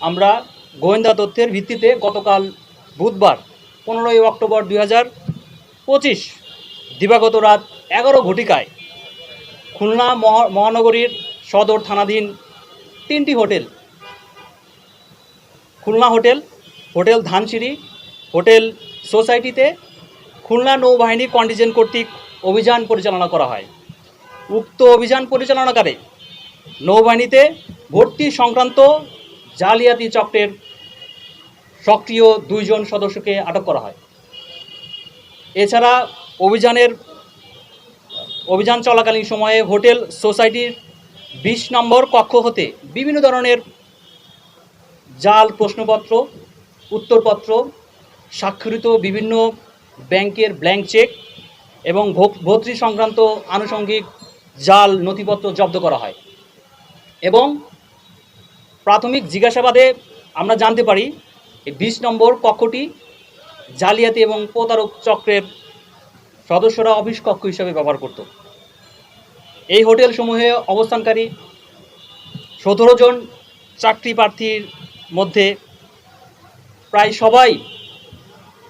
আমরা গোয়েন্দা তথ্যের ভিত্তিতে গতকাল বুধবার পনেরোই অক্টোবর দুই পঁচিশ, দিবাগত রাত এগারো ঘটিকায় খুলনা মহা- মহানগরীর সদর থানাধীন তিনটি hotel, Khulna hotel hotel Dhansiri, hotel সোসাইটিতে খুলনা নৌবাহিনী কন্টিজেন্ট কর্তৃক অভিযান পরিচালনা করা হয়। উক্ত অভিযান পরিচালনাকারে নৌবাহিনীতে ভর্তি সংক্রান্ত জালিয়াতি চক্রের সক্রিয় দুইজন সদস্যকে আটক করা হয়। এছাড়া অভিযানের, অভিযান চলাকালীন সময়ে হোটেল সোসাইটির বিশ নম্বর কক্ষ হতে বিভিন্ন ধরনের জাল প্রশ্নপত্র, উত্তরপত্র, স্বাক্ষরিত বিভিন্ন ব্যাংকের ব্ল্যাঙ্ক চেক এবং ভর্তি সংক্রান্ত আনুষঙ্গিক জাল নথিপত্র জব্দ করা হয়। এবং প্রাথমিক জিজ্ঞাসাবাদে আমরা জানতে পারি, এই বিশ নম্বর কক্ষটি জালিয়াতি এবং প্রতারক চক্রের সদস্যরা অফিস কক্ষ হিসাবে ব্যবহার করত। এই হোটেলসমূহে অবস্থানকারী সতেরো জন চাকরি প্রার্থীর মধ্যে প্রায় সবাই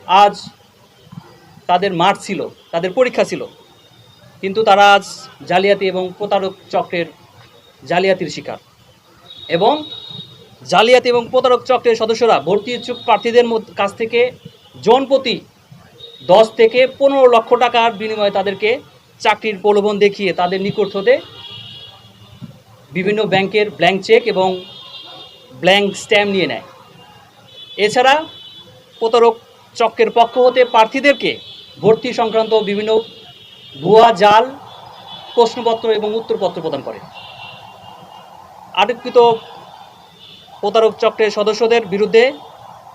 আজ তাদের মাঠ ছিল, তাদের পরীক্ষা ছিল। কিন্তু তারা আজ জালিয়াতি এবং প্রতারক চক্রের জালিয়াতির শিকার। এবং জালিয়াতি এবং প্রতারক চক্রের সদস্যরা ভর্তি ইচ্ছুক প্রার্থীদের কাছ থেকে জনপ্রতি দশ থেকে পনেরো লক্ষ টাকার বিনিময়ে তাদেরকে চাকরির প্রলোভন দেখিয়ে তাদের নিকট হতে বিভিন্ন ব্যাংকের ব্ল্যাঙ্ক চেক এবং ব্ল্যাঙ্ক স্ট্যাম্প নিয়ে নেয়। এছাড়া প্রতারক চক্রের পক্ষ হতে প্রার্থীদেরকে ভর্তি সংক্রান্ত বিভিন্ন ভুয়া জাল, প্রশ্নপত্র এবং উত্তরপত্র প্রদান করে। আটককৃত প্রতারক চক্রের সদস্যদের বিরুদ্ধে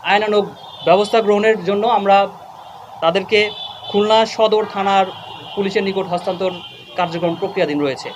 আইনানুগ ব্যবস্থা গ্রহণের জন্য আমরা তাদেরকে খুলনা সদর থানার পুলিশের নিকট হস্তান্তর কার্যক্রম প্রক্রিয়াধীন রয়েছে।